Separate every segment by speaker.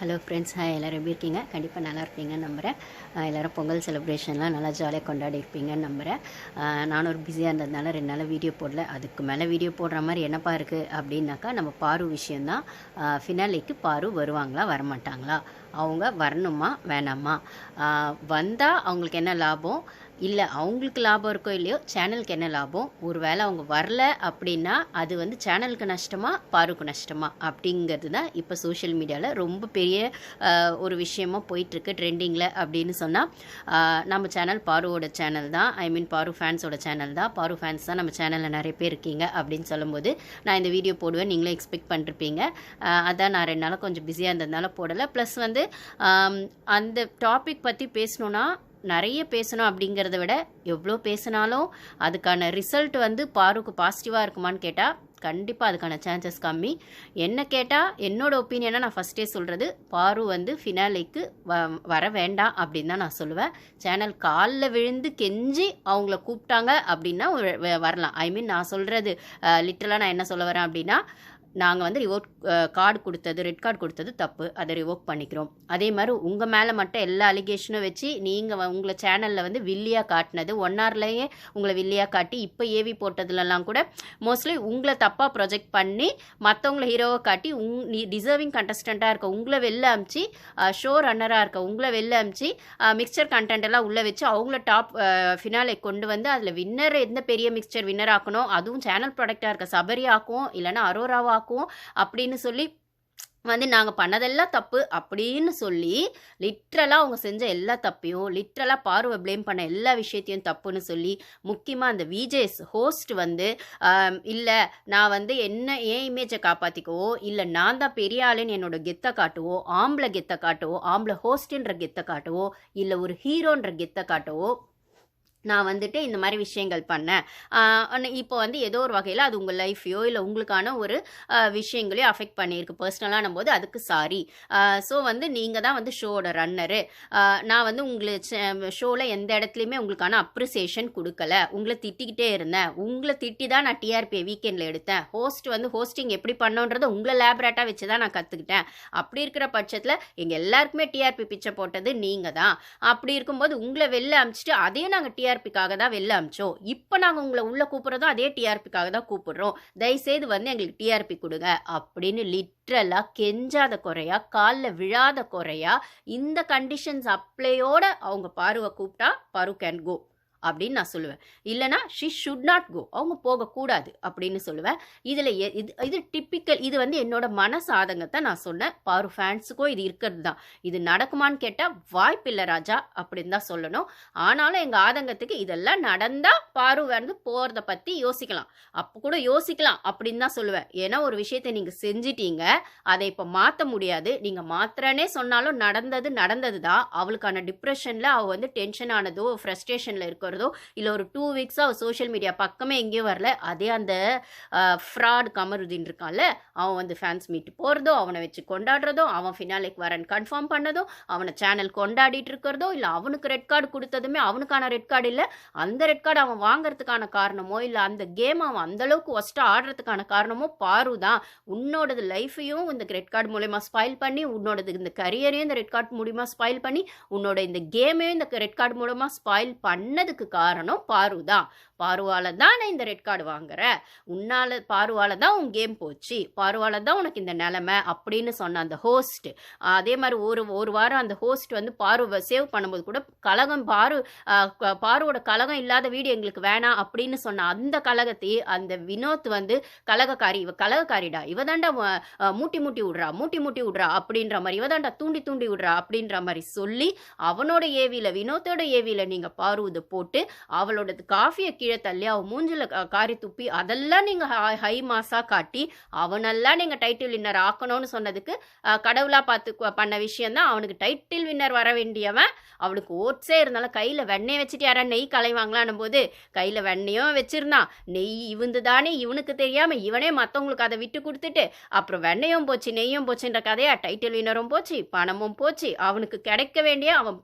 Speaker 1: Hello friends hi எல்லோரும் எப்படி இருக்கீங்க? கண்டிப்பாக நல்லா இருப்பீங்கன்னு நம்புகிறேன் எல்லோரும் பொங்கல் செலிப்ரேஷன்லாம் நல்லா ஜாலியாக கொண்டாடி இருப்பீங்கன்னு நம்புகிறேன் நானும் ஒரு பிஸியாக இருந்ததுனால ரெண்டு நாள் வீடியோ போடல. அதுக்கு மேலே வீடியோ போடுற மாதிரி என்னப்பா இருக்குது அப்படின்னாக்கா நம்ம பாரு விஷயந்தான் ஃபினாலிக்கு பாரு வருவாங்களா வரமாட்டாங்களா? அவங்க வரணுமா வேணாமா? வந்தால் அவங்களுக்கு என்ன லாபம்? இல்லை அவங்களுக்கு லாபம் இருக்கோ இல்லையோ சேனலுக்கு என்ன லாபம்? ஒரு வேளை அவங்க வரல அப்படின்னா அது வந்து சேனலுக்கு நஷ்டமா பாருக்கு நஷ்டமா? அப்படிங்கிறது தான் இப்போ சோஷியல் மீடியாவில் ரொம்ப பெரிய ஒரு விஷயமா போயிட்டுருக்கு ட்ரெண்டிங்கில் அப்படின்னு சொன்னால் நம்ம சேனல் பாருவோட சேனல் தான் ஐ மீன் பாரு ஃபேன்ஸோட சேனல் தான் பாரு ஃபேன்ஸ் தான் நம்ம சேனலில் நிறைய பேர் இருக்கீங்க அப்படின்னு சொல்லும்போது நான் இந்த வீடியோ போடுவேன் நீங்களும் எக்ஸ்பெக்ட் பண்ணிருப்பீங்க. அதான் நான் ரெண்டு நாளாக கொஞ்சம் பிஸியாக இருந்ததுனால போடலை. ப்ளஸ் வந்து அந்த டாபிக் பற்றி பேசணுன்னா நிறைய பேசணும் அப்படிங்கிறத விட எவ்வளோ பேசினாலும் அதுக்கான ரிசல்ட் வந்து பாருக்கு பாசிட்டிவாக இருக்குமான்னு கேட்டால் கண்டிப்பாக அதுக்கான சான்சஸ் கம்மி. என்ன கேட்டால் என்னோடய ஒப்பீனியனாக நான் ஃபஸ்ட்டே சொல்கிறது பாரு வந்து ஃபினாலிக்கு வ வர வேண்டாம் அப்படின்னு தான் நான் சொல்லுவேன். சேனல் காலில் விழுந்து கெஞ்சி அவங்கள கூப்பிட்டாங்க அப்படின்னா வரலாம். ஐ மீன் நான் சொல்கிறது லிட்டரலாக நான் என்ன சொல்ல வரேன் அப்படின்னா நாங்கள் வந்து ரிவோட் கார்டு கொடுத்தது ரெட் கார்டு கொடுத்தது தப்பு. அதை ரிவோக் பண்ணிக்கிறோம். அதே மாதிரி உங்கள் மேலே மட்டும் எல்லா அலிகேஷனும் வச்சு நீங்கள் உங்களை சேனலில் வந்து வில்லியாக காட்டினது ஒன் ஹவர்லேயே உங்களை வில்லியாக காட்டி இப்போ ஏவி போட்டதுலலாம் கூட மோஸ்ட்லி உங்களை தப்பாக ப்ரொஜெக்ட் பண்ணி மற்றவங்கள ஹீரோவை காட்டி உங் நீ டிசர்விங் கண்டஸ்டண்ட்டாக இருக்க உங்களை வெளில அமிச்சு ஷோ ரன்னராக இருக்க உங்களை வெளில அமிச்சு மிக்சர் கண்டென்ட் எல்லாம் உள்ளே வச்சு அவங்கள டாப் ஃபினாலே கொண்டு வந்து அதில் வின்னர் எந்த பெரிய மிக்சர் வின்னர் ஆக்கணும் அதுவும் சேனல் ப்ராடக்டாக இருக்க சபரி ஆக்குவோம் இல்லைன்னா அரோராவாக ஆக்குவோம் அப்படின்னு சொல்லி வந்து நாங்கள் பண்ணதெல்லாம் தப்பு அப்படின்னு சொல்லி லிட்ரலாக அவங்க செஞ்ச எல்லா தப்பையும் லிட்ரலாக பார்வை ப்ளேம் பண்ண எல்லா விஷயத்தையும் தப்புன்னு சொல்லி முக்கியமாக அந்த விஜேஸ் ஹோஸ்ட் வந்து இல்லை நான் வந்து என்ன ஏன் இமேஜை காப்பாற்றிக்கவோ இல்லை நான் தான் பெரிய ஆளுன்னு என்னோட கெத்தை காட்டுவோ ஆம்பளை கெத்தை காட்டுவோ ஆம்பளை ஹோஸ்ட்ன்ற கெத்தை காட்டுவோ இல்லை ஒரு ஹீரோன்ற கெத்தை காட்டவோ நான் வந்துட்டு இந்த மாதிரி விஷயங்கள் பண்ணேன். இப்போ வந்து ஏதோ ஒரு வகையில் அது உங்கள் லைஃப்பையோ இல்லை உங்களுக்கான ஒரு விஷயங்களையோ அஃபெக்ட் பண்ணியிருக்கு. பர்சனலான போது அதுக்கு சாரி ஸோ வந்து நீங்கள் தான் வந்து ஷோவோட ரன்னரு நான் வந்து உங்களுக்கு ஷோவில் எந்த இடத்துலையுமே உங்களுக்கான அப்ரிசியேஷன் கொடுக்கல. உங்களை திட்டிக்கிட்டே இருந்தேன். உங்களை திட்டி தான் நான் டிஆர்பி வீக்கெண்டில் எடுத்தேன். ஹோஸ்ட் வந்து ஹோஸ்டிங் எப்படி பண்ணோன்றதை உங்களை லேபரேட்டாக வச்சு தான் நான் கற்றுக்கிட்டேன் அப்படி இருக்கிற பட்சத்தில் எங்கள் எல்லாருக்குமே டிஆர்பி பிச்சை போட்டது நீங்கள் தான். அப்படி இருக்கும்போது உங்களை வெளில அமிச்சிட்டு அதையும் நாங்கள் டிஆர்பிக்காக தான் வெளில அமிச்சோம். இப்போ நாங்கள் உங்களை உள்ளே கூப்பிட்றதும் அதே டிஆர்பிக்காக தான் கூப்பிட்றோம். தயவுசெய்து வந்து எங்களுக்கு டிஆர்பி கொடுங்க. அப்படின்னு லிட்ரலாக கெஞ்சாத குறையா காலில் விழாத குறையா இந்த கண்டிஷன்ஸ் அப்ளையோட அவங்க பாருவை கூப்பிட்டா பரு கேன் கோ அப்படின்னு நான் சொல்லுவேன். இல்லைனா ஷி ஷுட் நாட் கோ அவங்க போகக்கூடாது அப்படின்னு சொல்லுவேன். இதில் இது இது டிப்பிக்கல் இது வந்து என்னோட மனசு ஆதங்கத்தை நான் சொன்னேன். பாரு ஃபேன்ஸுக்கும் இது இருக்கிறது தான் இது நடக்குமான்னு கேட்டால் வாய்ப்பில்லை ராஜா அப்படின்னு தான் சொல்லணும். ஆனாலும் எங்கள் ஆதங்கத்துக்கு இதெல்லாம் நடந்தால் பாரு வந்து போகிறத பற்றி யோசிக்கலாம். அப்போ கூட யோசிக்கலாம் அப்படின்னு தான் சொல்லுவேன். ஏன்னா ஒரு விஷயத்தை நீங்கள் செஞ்சிட்டீங்க. அதை இப்போ மாற்ற முடியாது. நீங்கள் மாத்திரனே சொன்னாலும் நடந்தது நடந்தது தான் அவளுக்கான டிப்ரெஷனில் அவள் வந்து டென்ஷன் ஆனதோ ஃப்ரஸ்ட்ரேஷனில் இருக்கிறதோ இல்லை ஒரு டூ வீக்ஸாக அவள் சோஷியல் மீடியா பக்கமே எங்கேயும் வரல. அதே அந்த ஃப்ராட் கமருதீன் இருக்கான்ல அவன் வந்து ஃபேன்ஸ் மீட் போகிறதோ அவனை வச்சு கொண்டாடுறதோ அவன் ஃபினாலேக்கு வரேன்னு கன்ஃபார்ம் பண்ணதோ அவனை சேனல் கொண்டாடிட்டு இருக்கிறதோ இல்லை அவனுக்கு ரெட் கார்டு கொடுத்ததுமே அவனுக்கான ரெட் கார்டு இல்லை அந்த ரெட் கார்டு அவன் வாங்குறதுக்கான காரணமோ இல்லை அந்த கேம் அவன் அந்தளவுக்கு ஒஸ்ட்டாக ஆடுறதுக்கான காரணமோ பாரு தான். உன்னோடது லைஃபையும் இந்த ரெட் கார்டு மூலயமா ஸ்பாயில் பண்ணி உன்னோடது இந்த கரியரையும் இந்த ரெட் கார்டு மூலியமாக ஸ்பாயில் பண்ணி உன்னோட இந்த கேமையும் இந்த ரெட் கார்டு மூலமாக ஸ்பாயில் அதுக்கு காரணம் பாரு தான். பாருவால தான் நான் இந்த ரெட் கார்டு வாங்குறேன் உன்னால பாருவால தான் உன் கேம் போச்சு. பாருவால தான் உனக்கு இந்த நிலமை அப்படின்னு சொன்ன அந்த ஹோஸ்ட் அதே மாதிரி ஒரு ஒரு வாரம் அந்த ஹோஸ்ட் வந்து பாருவை சேவ் பண்ணும்போது கூட கழகம் பாரு பாருவோட கழகம் இல்லாத வீடு எங்களுக்கு வேணாம் அப்படின்னு சொன்ன அந்த கழகத்தையே அந்த வினோத் வந்து கலகக்காரி இவ கலகக்காரிடா இவ தாண்டா மூட்டி மூட்டி விடுறா மூட்டி மூட்டி விடுறா அப்படின்ற மாதிரி இவ தாண்டா தூண்டி தூண்டி விடுறா அப்படின்ற மாதிரி சொல்லி அவனோட ஏவியில் வினோத்தோட ஏவியில் நீங்கள் பாருவதை போட்டு அவளோட காஃபியை கீழே தள்ளி அவள் மூஞ்சில் காரி துப்பி அதெல்லாம் நீங்கள் ஹை- ஹை மாஸாக காட்டி அவனெல்லாம் நீங்கள் டைட்டில் வின்னர் ஆக்கணும்னு சொன்னதுக்கு கடவுளாக பார்த்து பண்ண விஷயம் தான் அவனுக்கு டைட்டில் வின்னர் வர வேண்டியவன் அவனுக்கு ஓட்ஸே இருந்தாலும் கையில் வெண்ணெய் வச்சுட்டு யாரா நெய் கலைவாங்களான்னும் போது கையில் வெண்ணெயும் வச்சிருந்தான். நெய் இவந்து தானே இவனுக்கு தெரியாமல் இவனே மற்றவங்களுக்கு அதை விட்டு கொடுத்துட்டு அப்புறம் வெண்ணையும் போச்சு நெய்யும் போச்சுன்ற கதையா டைட்டில் வின்னரும் போச்சு பணமும் போச்சு. அவனுக்கு கிடைக்க வேண்டிய அவன்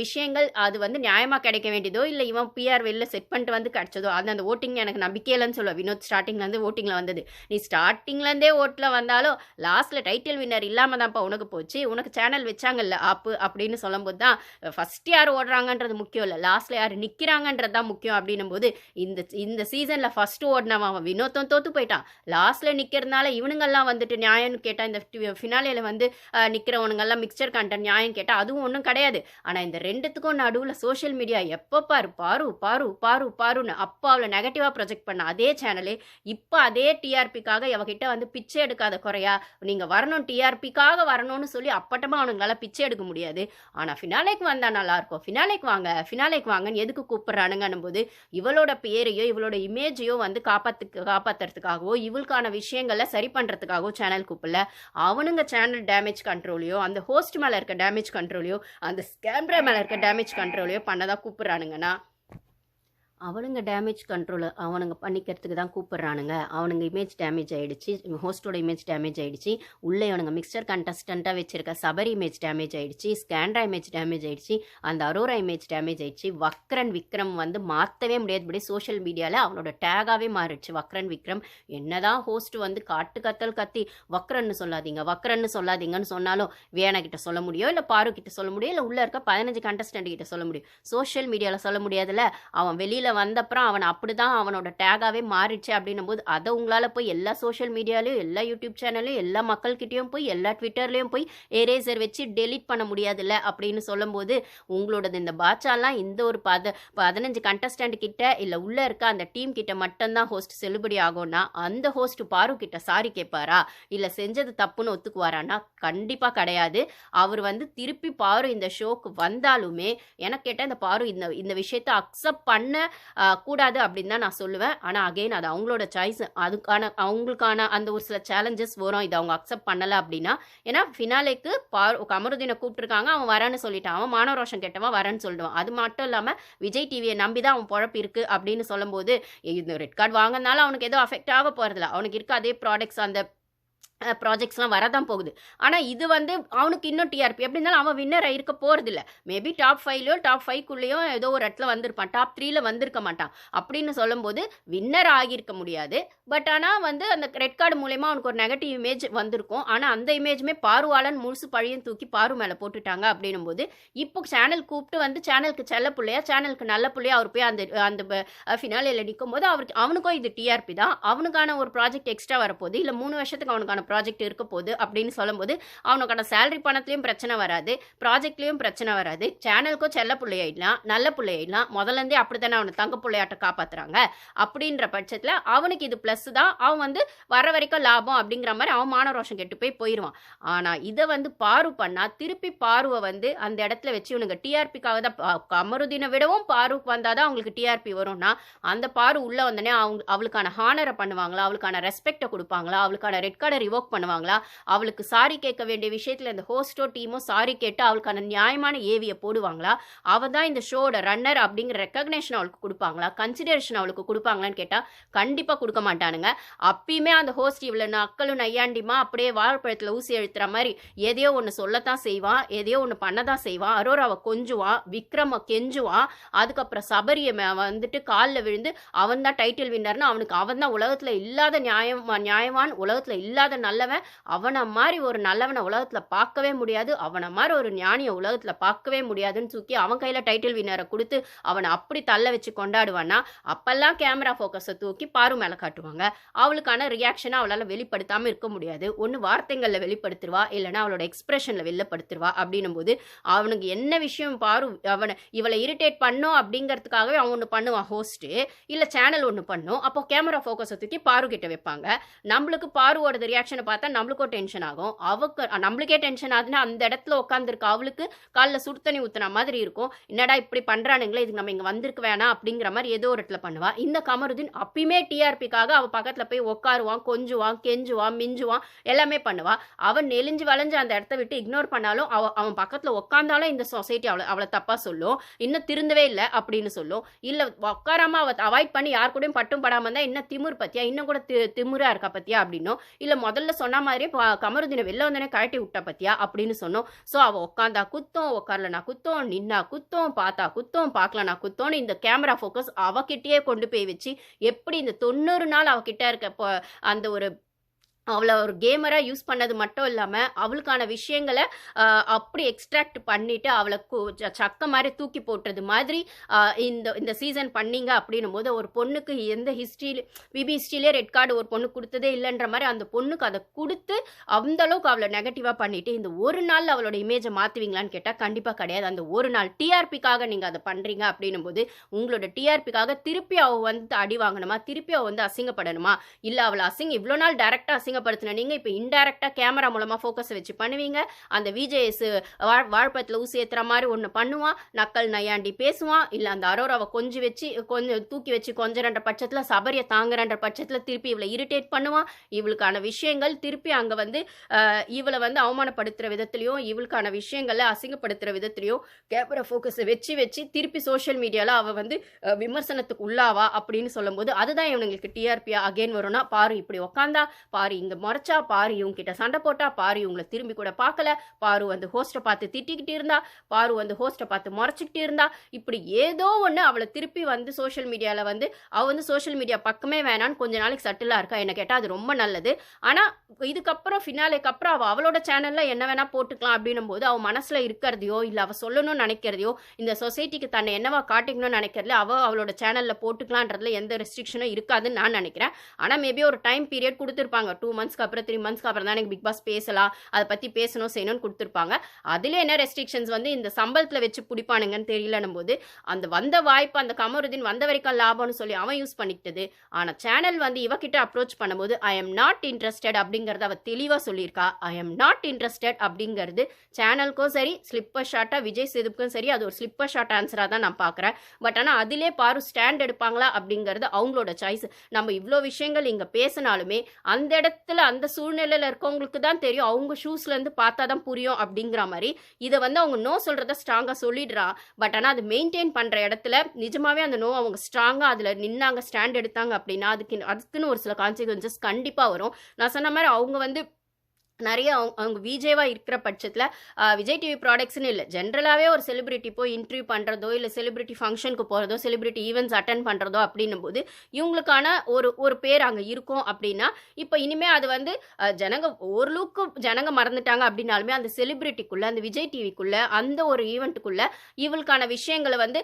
Speaker 1: விஷயங்கள் அது வந்து நியாயமாக கிடைக்க வேண்டிய வேண்டியதோ இல்லை இவன் பிஆர் வெளில செட் பண்ணிட்டு வந்து கிடச்சதோ அது அந்த ஓட்டிங் எனக்கு நம்பிக்கை இல்லைன்னு சொல்லுவேன் வினோத் ஸ்டார்டிங்லேருந்து ஓட்டிங்கில் வந்தது. நீ ஸ்டார்டிங்லேருந்தே ஓட்டில் வந்தாலும் லாஸ்ட்டில் டைட்டில் வின்னர் இல்லாமல் தான்ப்பா உனக்கு போச்சு. உனக்கு சேனல் வச்சாங்கல்ல ஆப்பு அப்படின்னு சொல்லும்போது தான் ஃபஸ்ட் யார் ஓடுறாங்கன்றது முக்கியம் இல்லை. லாஸ்ட்டில் யார் நிற்கிறாங்கன்றது தான் முக்கியம் அப்படின்னும் போது இந்த இந்த சீசனில் ஃபஸ்ட்டு ஓடினவன் அவன் வினோத்தம் தோற்று போயிட்டான். லாஸ்ட்டில் நிற்கிறதுனால இவனுங்கெல்லாம் வந்துட்டு நியாயம்னு கேட்டால் இந்த ஃபினாலியில் வந்து நிற்கிறவனுங்கெல்லாம் மிக்சர் கண்டென்ட் நியாயம் கேட்டால் அதுவும் ஒன்றும் கிடையாது. ஆனால் இந்த ரெண்டுத்துக்கும் நடுவில் சோஷியல் மீடியா எப்போ பாரு பாரு பாரு பாரு பாருன்னு அப்போ அவளை நெகட்டிவாக ப்ரொஜெக்ட் பண்ண அதே சேனலே இப்போ அதே டிஆர்பிக்காக அவகிட்ட வந்து பிச்சை எடுக்காத குறையா நீங்கள் வரணும் டிஆர்பிக்காக வரணும்னு சொல்லி அப்பட்டமாக அவனுங்களால பிச்சை எடுக்க முடியாது. ஆனால் ஃபினாலேக்கு வந்தால் நல்லாயிருக்கும் ஃபினாலேக்கு வாங்க ஃபினாலேக்கு வாங்கன்னு எதுக்கு கூப்பிட்றானுங்கன்னும் போது இவளோட பேரையோ இவளோட இமேஜையோ வந்து காப்பாற்று காப்பாற்றுறதுக்காகவோ இவளுக்கான விஷயங்களை சரி பண்ணுறதுக்காகவோ சேனல் கூப்பிடல. அவனுங்க சேனல் டேமேஜ் கண்ட்ரோலையோ அந்த ஹோஸ்ட் மேலே இருக்க டேமேஜ் கண்ட்ரோலையோ அந்த கேமரா மேலே இருக்க டேமேஜ் கண்ட்ரோலையோ பண்ணதான் கூப்பிட்றானுங்கன்னா அவனுங்க டேமேஜ் கண்ட்ரோல் அவனுங்க பண்ணிக்கிறதுக்கு தான் கூப்பிட்றானுங்க. அவனுங்க இமேஜ் டேமேஜ் ஆகிடுச்சு ஹோஸ்டோட இமேஜ் டேமேஜ் ஆகிடுச்சு உள்ளே அவனுங்க மிக்சர் கண்டஸ்டண்ட்டாக வச்சிருக்க சபரி இமேஜ் டேமேஜ் ஆகிடுச்சு ஸ்கேண்ட்ரா இமேஜ் டேமேஜ் ஆகிடுச்சு அந்த அரோரா இமேஜ் டேமேஜ் ஆகிடுச்சு வக்ரன் விக்ரம் வந்து மாற்றவே முடியாதபடி சோஷியல் மீடியாவில் அவனோட டேகாகவே மாறிடுச்சு. வக்ரன் விக்ரம் என்னதான் ஹோஸ்ட் வந்து காட்டு கத்தல் கத்தி வக்ரன்னு சொல்லாதீங்க வக்ரன்னு சொல்லாதீங்கன்னு சொன்னாலும் வேணா கிட்ட சொல்ல முடியும் இல்லை பாரு கிட்ட சொல்ல முடியும் இல்லை உள்ளே இருக்க பதினஞ்சு கண்டஸ்டண்ட் கிட்ட சொல்ல முடியும். சோஷியல் மீடியாவில் சொல்ல முடியாதுல்ல? அவன் வெளியில் வந்தப்புறம் அவன் அப்படி தான் அவனோட டேகாகவே மாறிடுச்சு அப்படின்னும் போது அதை உங்களால் போய் எல்லா சோஷியல் மீடியாலையும் எல்லா யூடியூப் சேனல்லையும் எல்லா மக்கள்கிட்டையும் போய் எல்லா ட்விட்டர்லேயும் போய் எரேசர் வச்சு டெலீட் பண்ண முடியாதுல்ல அப்படின்னு சொல்லும்போது உங்களோடது இந்த பாட்சாலாம் இந்த ஒரு பத பதினஞ்சு கண்டஸ்டண்ட் கிட்ட இல்லை உள்ளே இருக்க அந்த டீம் கிட்ட மட்டும்தான் ஹோஸ்ட் செல்லுபடி ஆகும்னா அந்த ஹோஸ்ட் பாரு கிட்ட சாரி கேட்பாரா இல்லை செஞ்சது தப்புன்னு ஒத்துக்குவாரான்னா கண்டிப்பாக கிடையாது. அவர் வந்து திருப்பி பாரு இந்த ஷோக்கு வந்தாலுமே எனக்கு கேட்டால் இந்த பாரு இந்த இந்த விஷயத்தை அக்செப்ட் பண்ண கூடாது அப்படின்னு தான் நான் சொல்லுவேன். ஆனால் அகைன் அது அவங்களோட சாய்ஸ் அதுக்கான அவங்களுக்கான அந்த ஒரு சில சேலஞ்சஸ் வரும். இதை அவங்க அக்செப்ட் பண்ணலை அப்படின்னா ஏன்னா ஃபினாலேக்கு பார் கமருதீனை கூப்பிட்டுருக்காங்க அவன் வரேன்னு சொல்லிட்டான். அவன் மானவரோஷம் கேட்டவன் வரேன்னு சொல்லிடுவான் அது மட்டும் இல்லாமல் விஜய் டிவியை நம்பி தான் அவன் பொழப்பு இருக்குது அப்படின்னு சொல்லும்போது இந்த ரெட் கார்டு வாங்கினாலும் அவனுக்கு எதுவும் அஃபெக்ட் ஆக போகிறதில்ல அவனுக்கு இருக்க அதே ப்ராடக்ட்ஸ் அந்த ப்ராஜெக்ட்ஸ்லாம் வரதான் போகுது. ஆனால் இது வந்து அவனுக்கு இன்னும் டிஆர்பி எப்படி இருந்தாலும் அவன் வின்னர் இருக்க போகிறதில்ல மேபி டாப் ஃபைவ்லையோ டாப் ஃபைவ்க்குள்ளேயோ ஏதோ ஒரு இடத்துல வந்திருப்பான். டாப் த்ரீல வந்திருக்க மாட்டான். அப்படின்னு சொல்லும்போது வின்னர் ஆகியிருக்க முடியாது. பட் ஆனால் வந்து அந்த ரெட் கார்டு மூலயமா அவனுக்கு ஒரு நெகட்டிவ் இமேஜ் வந்திருக்கும். ஆனால் அந்த இமேஜுமே பாருவாளன் முழுசு பழியும் தூக்கி பாரு மேலே போட்டுட்டாங்க அப்படின்னும் போது இப்போ சேனல் கூப்பிட்டு வந்து சேனலுக்கு செல்ல பிள்ளையா சேனலுக்கு நல்ல பிள்ளையா அவர் போய் அந்த அந்த ஃபினாலியில் நிற்கும் போது அவருக்கு அவனுக்கும் இது டிஆர்பி தான். அவனுக்கான ஒரு ப்ராஜெக்ட் எக்ஸ்ட்ரா வரப்போகுது. இல்லை மூணு வருஷத்துக்கு அவனுக்கான ப்ராஜெக்ட் இருக்க போகுது அப்படின்னு சொல்லும்போது அவனுக்கான சேலரி பணத்துலையும் பிரச்சனை வராது ப்ராஜெக்ட்லேயும் பிரச்சனை வராது. சேனலுக்கும் செல்ல பிள்ளையாயிடலாம் நல்ல பிள்ளையாயிடலாம். முதல்லேருந்தே அப்படி தானே அவனை தங்க பிள்ளையாட்ட காப்பாற்றுறாங்க அப்படின்ற பட்சத்தில் அவனுக்கு இது ப்ளஸ் தான். அவன் வந்து வர வரைக்கும் லாபம் அப்படிங்கிற மாதிரி அவன் மானரோஷம் கெட்டு போய் போயிடுவான் ஆனால் இதை வந்து பாரு பண்ணால் திருப்பி பாருவை வந்து அந்த இடத்துல வச்சு இவனுங்க டிஆர்பிக்காக தான் பா- விடவும் பாருக்கு வந்தால் தான் அவங்களுக்கு டிஆர்பி வரும்னா அந்த பாரு உள்ளே வந்தோடனே அவங்க அவளுக்கான ஹானரை பண்ணுவாங்களா அவளுக்கான ரெஸ்பெக்டை கொடுப்பாங்களா அவளுக்கான ரெட் கார்டை ரிவோக் பண்ணுவாங்களா? அவளுக்கு சாரி கேட்க வேண்டிய விஷயத்தில் இந்த ஹோஸ்டோ டீமோ சாரி கேட்டு அவளுக்கான நியாயமான ஏவியை போடுவாங்களா? அவள் தான் இந்த ஷோட ரன்னர் அப்படிங்கிற ரெக்கக்னேஷன் அவளுக்கு கொடுப்பாங்களா? கன்சிடரேஷன் அவளுக்கு கொடுப்பாங்களான்னு கேட்டால் கண்டிப்பாக கொடுக்க மாட்டானுங்க. அப்பயுமே அந்த ஹோஸ்ட் இவ்வளோ நக்கலும் நையாண்டிமா அப்படியே வாழைப்பழத்தில் ஊசி எழுத்துற மாதிரி எதையோ ஒன்று சொல்லத்தான் செய்வான் எதையோ ஒன்று பண்ணதான் செய்வான். அரோராவை கொஞ்சுவான் விக்ரம கெஞ்சுவான். அதுக்கப்புறம் சபரியை வந்துட்டு காலில் விழுந்து அவன் தான் டைட்டில் வின்னர்னு அவனுக்கு அவன் தான் உலகத்தில் இல்லாத நியாயம் நியாயவான் உலகத்தில் இல்லாத நல்லவன். அவனை மாதிரி ஒரு நல்லவனை உலகத்தில் பார்க்கவே முடியாது. அவனை மாதிரி ஒரு ஞானியை உலகத்தில் பார்க்கவே முடியாதுன்னு தூக்கி அவன் கையில் டைட்டில் வின்னரை கொடுத்து அவனை அப்படி தள்ள வச்சு கொண்டாடுவான்னா அப்பெல்லாம் கேமரா ஃபோக்கஸை தூக்கி பாரு மேலே காட்டுவாங்க. அவளுக்கான ரியாக்ஷனை அவளால் வெளிப்படுத்தாமல் இருக்க முடியாது. ஒன்று வார்த்தைகளில் வெளிப்படுத்திடுவா இல்லைன்னா அவளோட எக்ஸ்பிரஷனில் வெளிப்படுத்திடுவா அப்படின்னும் போது அவனுக்கு என்ன விஷயம் பாரு அவனை இவளை இரிட்டேட் பண்ணும் அப்படிங்கிறதுக்காகவே அவன் ஒன்று பண்ணுவான் ஹோஸ்ட்டு இல்லை சேனல் ஒன்று பண்ணும். அப்போ கேமரா ஃபோக்கஸை தூக்கி பாரு கிட்ட வைப்பாங்க. நம்மளுக்கு பாருவோட ரியாக்ஷன் பார்த்தா நம்மளுக்கும் டென்ஷன் ஆகும். அவக்கு நம்மளுக்கே டென்ஷன் ஆகுதுன்னா அந்த இடத்துல உட்காந்துருக்க அவளுக்கு காலில் சுடு தண்ணி ஊத்துன மாதிரி இருக்கும். என்னடா இப்படி பண்ணுறானுங்களே இதுக்கு நம்ம இங்கே வந்திருக்க வேணாம் அப்படிங்கிற மாதிரி ஏதோ ஒரு இடத்துல பண்ணுவா. இந்த கமருதீன் அப்பயுமே டிஆர்பிக்காக அவள் பக்கத்தில் போய் உட்காருவான் கொஞ்சுவான் கெஞ்சுவான் மிஞ்சுவான் எல்லாமே பண்ணுவா. அவன் நெலிஞ்சு வளைஞ்சு அந்த இடத்த விட்டு இக்னோர் பண்ணாலும் அவ அவன் பக்கத்தில் உட்காந்தாலும் இந்த சொசைட்டி அவளை அவளை தப்பாக சொல்லும். இன்னும் திருந்தவே இல்லை அப்படின்னு சொல்லும். இல்லை உட்காராம அவ அவாய்ட் பண்ணி யார் கூடயும் பட்டும் படாமல் இருந்தால் இன்னும் திமிர் பத்தியா? இன்னும் கூட தி இருக்கா பத்தியா? அப்படின்னும். இல்லை முதல்ல முதல்ல சொன்ன மாதிரியே கமருதினை வெளில வந்தோடனே கழட்டி விட்டா பத்தியா? அப்படின்னு சொன்னோம். ஸோ அவள் உட்காந்தா குத்தம் உட்காரலனா குத்தம் நின்னா குத்தம் பார்த்தா குத்தம் பார்க்கலனா குத்தோன்னு இந்த கேமரா ஃபோக்கஸ் அவகிட்டயே கொண்டு போய் வச்சு எப்படி இந்த தொண்ணூறு நாள் அவகிட்ட இருக்க இப்போ அந்த ஒரு அவளை ஒரு கேமராக யூஸ் பண்ணது மட்டும் இல்லாமல் அவளுக்கான விஷயங்களை அப்படி எக்ஸ்ட்ராக்ட் பண்ணிவிட்டு அவளை ச- சக்க மாதிரி தூக்கி போட்டுறது மாதிரி இந்த இந்த சீசன் பண்ணீங்க அப்படின்னும் போது ஒரு பொண்ணுக்கு எந்த ஹிஸ்ட்ரியில் பிபி ஹிஸ்ட்ரியிலே ரெட் கார்டு ஒரு பொண்ணு கொடுத்ததே இல்லைன்ற மாதிரி அந்த பொண்ணுக்கு அதை கொடுத்து அந்த அளவுக்கு அவளை நெகட்டிவாக பண்ணிவிட்டு இந்த ஒரு நாள் அவளோட இமேஜை மாற்றுவீங்களான்னு கேட்டால் கண்டிப்பாக கிடையாது. அந்த ஒரு நாள் டிஆர்பிக்காக நீங்கள் அதை பண்ணுறீங்க அப்படின்னும் போது உங்களோட டிஆர்பிக்காக திருப்பி அவள் வந்து அடி வாங்கணுமா? திருப்பி அவள் வந்து அசிங்கப்படணுமா? இல்லை அவளை அசிங்க இவ்வளோ நாள் டேரெக்டாக அசிங்கப்படுத்தின நீங்கள் இப்போ இன்டைரக்டாக கேமரா மூலமாக ஃபோக்கஸ் வச்சு பண்ணுவீங்க. அந்த விஜேஎஸ் வாழ் வாழ்ப்பத்தில் ஊசி ஏற்றுற மாதிரி ஒன்று பண்ணுவான். நக்கல் நையாண்டி பேசுவான். இல்லை அந்த அரோராவை கொஞ்சம் வச்சு கொஞ்சம் தூக்கி வச்சு கொஞ்சம்ன்ற பட்சத்தில் சபரியை தாங்குறன்ற பட்சத்தில் திருப்பி இவளை இரிட்டேட் பண்ணுவான். இவளுக்கான விஷயங்கள் திருப்பி அங்கே வந்து இவளை வந்து அவமானப்படுத்துகிற விதத்துலையும் இவளுக்கான விஷயங்களை அசிங்கப்படுத்துகிற விதத்துலையும் கேமரா ஃபோக்கஸை வச்சு வச்சு திருப்பி சோஷியல் மீடியாவில் அவள் வந்து விமர்சனத்துக்கு உள்ளாவா அப்படின்னு சொல்லும்போது அதுதான் இவனுங்களுக்கு டிஆர்பியாக அகைன் வரும்னா பாரு இப்படி உக்காந்தா பாரு இந்த முறைச்சா பாரு இவங்ககிட்ட சண்டை போட்டா பாரு இவங்களை திரும்பி கூட பார்க்கல. பாரு வந்து ஹோஸ்ட்டை பார்த்து திட்டிக்கிட்டு இருந்தா பாரு வந்து ஹோஸ்ட்டை பார்த்து முறைச்சிக்கிட்டு இருந்தா. இப்படி ஏதோ ஒன்று அவளை திருப்பி வந்து சோஷியல் மீடியாவில் வந்து அவள் வந்து சோஷியல் மீடியா பக்கமே வேணான்னு கொஞ்ச நாளைக்கு சட்டிலாக இருக்கா? என்ன கேட்டால் அது ரொம்ப நல்லது. ஆனால் இதுக்கப்புறம் ஃபினாலேக்கு அப்புறம் அவள் அவளோட சேனலில் என்ன வேணால் போட்டுக்கலாம் அப்படின்னும் போது அவள் மனசில் இருக்கிறதையோ இல்லை அவள் சொல்லணும்னு நினைக்கிறதையோ இந்த சொசைட்டிக்கு தன்னை என்னவா காட்டிக்கணும்னு நினைக்கிறதுல அவள் அவளோட சேனலில் போட்டுக்கலான்றதுல எந்த ரெஸ்ட்ரிக்ஷனும் இருக்காதுன்னு நான் நினைக்கிறேன். ஆனால் மேபி ஒரு டைம் பீரியட் கொடுத்துருப்பாங்க டூ மந்த்ஸ்க்கு அப்புறம் த்ரீ மந்த்ஸ்க்கு அப்புறம் தான் எனக்கு பிக் பாஸ் பேசலாம். அதை பற்றி பேசணும் செய்யணும்னு கொடுத்துருப்பாங்க. அதில் என்ன ரெஸ்ட்ரிக்ஷன்ஸ் வந்து இந்த சம்பளத்தில் வச்சு பிடிப்பானுங்கன்னு தெரியலன்னும் போது அந்த வந்த வாய்ப்பு அந்த கமருதீன் வந்த வரைக்கும் லாபம்னு சொல்லி அவன் யூஸ் பண்ணிக்கிட்டது. ஆனால் சேனல் வந்து இவகிட்ட அப்ரோச் பண்ணும்போது ஐ எம் நாட் இன்ட்ரெஸ்டட் அப்படிங்கிறத அவள் தெளிவாக சொல்லியிருக்கா. ஐ எம் நாட் இன்ட்ரெஸ்டட் அப்படிங்கிறது சேனலுக்கும் சரி ஸ்லிப்பர் ஷாட்டாக விஜய் சேதுக்கும் சரி அது ஒரு ஸ்லிப்பர் ஷாட் ஆன்சராக தான் நான் பார்க்குறேன். பட் ஆனால் அதிலே பாரு ஸ்டாண்ட் எடுப்பாங்களா அப்படிங்கிறது அவங்களோட சாய்ஸ் நம்ம இவ்வளோ விஷயங்கள் இங்கே பேசினாலுமே அந்த இடத்து இடத்துல அந்த சூழ்நிலையில் இருக்கவங்களுக்கு தான் தெரியும். அவங்க ஷூஸ்லேருந்து பார்த்தா தான் புரியும் அப்படிங்கிற மாதிரி. இதை வந்து அவங்க நோ சொல்கிறத ஸ்ட்ராங்காக சொல்லிடுறா. பட் ஆனால் அது மெயின்டைன் பண்ணுற இடத்துல நிஜமாகவே அந்த நோ அவங்க ஸ்ட்ராங்காக அதில் நின்னாங்க ஸ்டாண்ட் எடுத்தாங்க அப்படின்னா அதுக்கு அதுக்குன்னு ஒரு சில கான்சிக்வன்சஸ் கண்டிப்பாக வரும். நான் சொன்ன மாதிரி அவங்க வந்து நிறைய அவங்க அவங்க விஜேவாக இருக்கிற பட்சத்தில் விஜய் டிவி ப்ராடக்ட்ஸ்னு இல்லை. ஜென்ரலாகவே ஒரு செலிபிரிட்டி போய் இன்டர்வியூ பண்ணுறதோ இல்லை செலிபிரிட்டி ஃபங்க்ஷனுக்கு போகிறதோ செலிபிரிட்டி ஈவெண்ட்ஸ் அட்டன் பண்ணுறதோ அப்படின்னும் போது இவங்களுக்கான ஒரு ஒரு பேர் அங்கே இருக்கும் அப்படின்னா இப்போ இனிமேல் அது வந்து ஜனங்க ஓரளவுக்கு ஜனங்க மறந்துட்டாங்க அப்படின்னாலுமே அந்த செலிபிரிட்டிக்குள்ளே அந்த விஜய் டிவிக்குள்ளே அந்த ஒரு ஈவெண்ட்டுக்குள்ளே இவளுக்கான விஷயங்களை வந்து